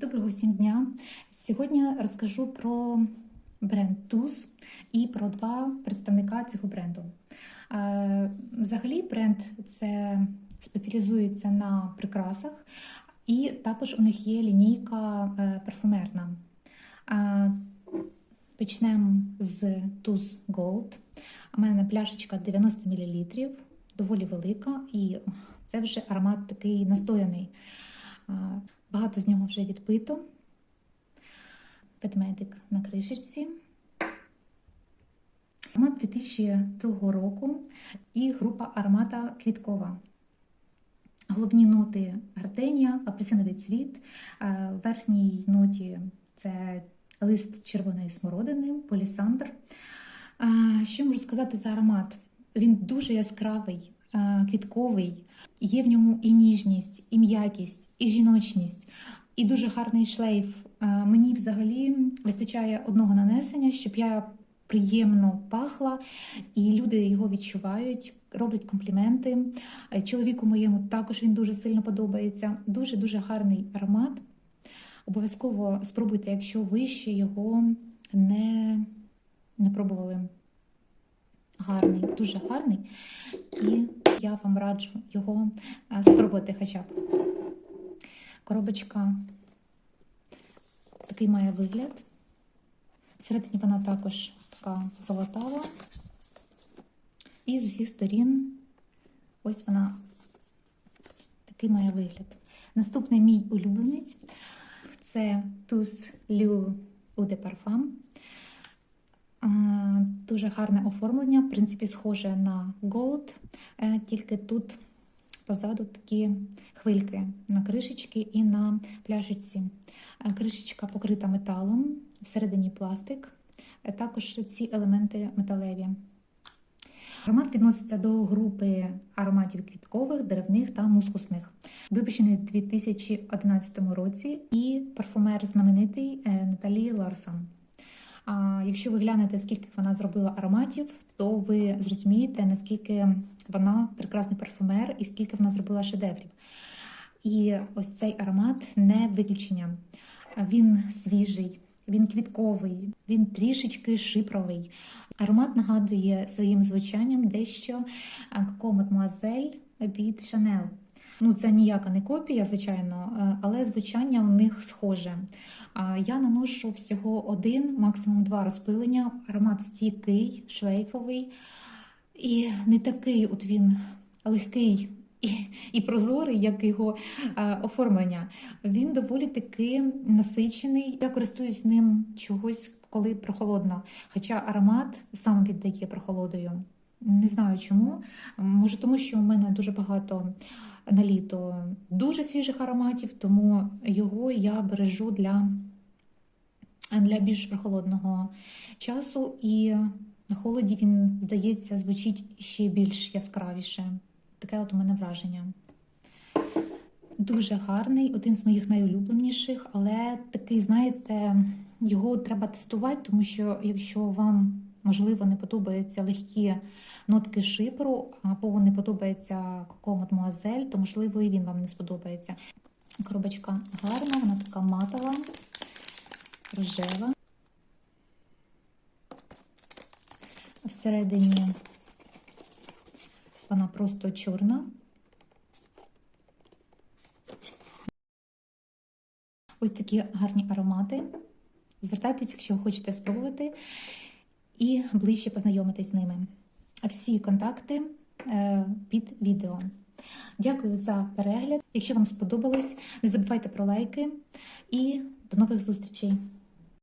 Доброго всім дня! Сьогодні розкажу про бренд Туз і про два представника цього бренду. Е, Взагалі, бренд це спеціалізується на прикрасах, і також у них є лінійка е, парфумерна. Е, Почнемо з Туз Gold. У мене пляшечка 90 мл, доволі велика, і це вже аромат такий настояний. Е, Багато з нього вже відпито. Ведмедик на кришечці. Аромат 2002 року і група аромата квіткова. Головні ноти гартенія, апельсиновий цвіт. В верхній ноті це лист червоної смородини, полісандр. Що можу сказати за аромат? Він дуже яскравий, квітковий, є в ньому і ніжність, і м'якість, і жіночність, і дуже гарний шлейф. Мені взагалі вистачає одного нанесення, щоб я приємно пахла, і люди його відчувають, роблять компліменти. Чоловіку моєму також він дуже сильно подобається. Дуже-дуже гарний аромат. Обов'язково спробуйте, якщо ви ще його не, не пробували. Гарний, дуже гарний. І я вам раджу його спробувати хоча б. Коробочка такий має вигляд. Всередині вона також така золотава. І з усіх сторін ось вона такий має вигляд. Наступний мій улюбленець це Lieu Eau de Parfum. Дуже гарне оформлення, в принципі, схоже на Gold, тільки тут позаду такі хвильки на кришечці і на пляшечці. Кришечка покрита металом, всередині пластик, також ці елементи металеві. Аромат відноситься до групи ароматів квіткових, деревних та мускусних. Випущений у 2011 році і парфумер знаменитий Наталі Ларсон. А якщо ви глянете, скільки вона зробила ароматів, то ви зрозумієте, наскільки вона прекрасний парфумер і скільки вона зробила шедеврів. І ось цей аромат не виключення. Він свіжий, він квітковий, він трішечки шипровий. Аромат нагадує своїм звучанням дещо Coco Mademoiselle від Chanel. Ну, це ніяка не копія, звичайно, але звучання у них схоже. Я наношу всього один, максимум два розпилення. Аромат стійкий, шлейфовий і не такий от він легкий і і прозорий, як його оформлення. Він доволі таки насичений. Я користуюсь ним чогось, коли прохолодно. Хоча аромат сам віддає прохолодою. Не знаю чому. Може, тому що у мене дуже багато на літо дуже свіжих ароматів, тому його я бережу для для більш прохолодного часу, і на холоді він, здається, звучить ще більш яскравіше. Таке от у мене враження. Дуже гарний, один з моїх найулюбленіших, але такий, знаєте, його треба тестувати, тому що якщо вам можливо, не подобаються легкі нотки шипру, або не подобається Коко Мадмуазель, то, можливо, і він вам не сподобається. Коробочка гарна, вона така матова, рожева. Всередині вона просто чорна. Ось такі гарні аромати. Звертайтеся, якщо хочете спробувати і ближче познайомитись з ними. Всі контакти е, під відео. Дякую за перегляд. Якщо вам сподобалось, не забувайте про лайки і до нових зустрічей!